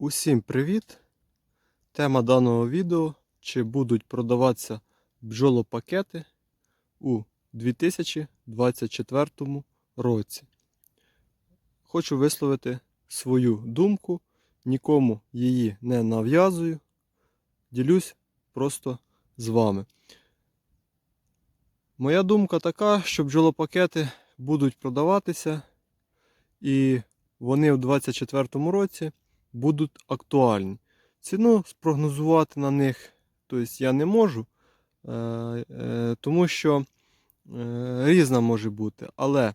Усім привіт! Тема даного відео чи будуть продаватися бджолопакети у 2024 році. Хочу висловити свою думку, нікому її не нав'язую. Ділюсь просто з вами. Моя думка така, що бджолопакети будуть продаватися, і вони у 2024 році будуть актуальні. Ціну спрогнозувати на них тобто, я не можу, е, е, тому що е, різна може бути. Але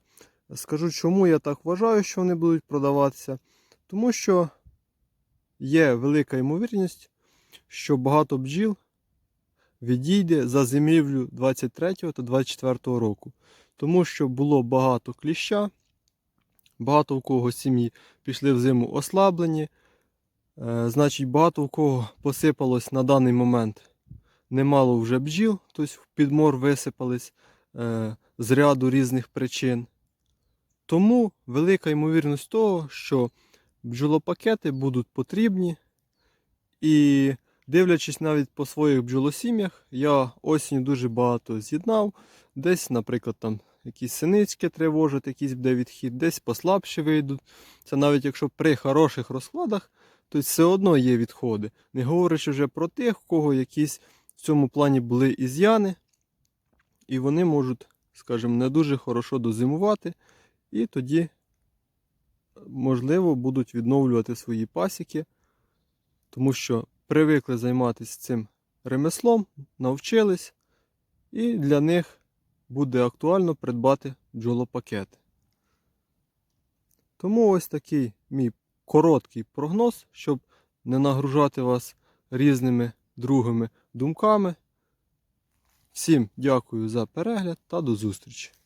скажу, чому я так вважаю, що вони будуть продаватися. Тому що є велика ймовірність, що багато бджіл відійде за зимівлю 23 та 24 року. Тому що було багато кліща, багато у кого сім'ї пішли в зиму ослаблені. Е, Значить, багато у кого посипалось на даний момент немало вже бджіл, тобто в підмор висипались е, з ряду різних причин. Тому велика ймовірність того, що бджолопакети будуть потрібні. І дивлячись навіть по своїх бджолосім'ях, я осінню дуже багато з'єднав. Десь, наприклад, там якісь синицькі тривожать, якийсь буде відхід, десь послабші вийдуть. Це навіть якщо при хороших розкладах, то все одно є відходи. Не говорячи вже про тих, у кого якісь в цьому плані були ізяни, і вони можуть, скажімо, не дуже хорошо дозимувати, і тоді, можливо, будуть відновлювати свої пасіки, тому що привикли займатися цим ремеслом, навчились, і для них буде актуально придбати бджолопакети. Тому ось такий мій короткий прогноз, щоб не нагружати вас різними другими думками. Всім дякую за перегляд та до зустрічі!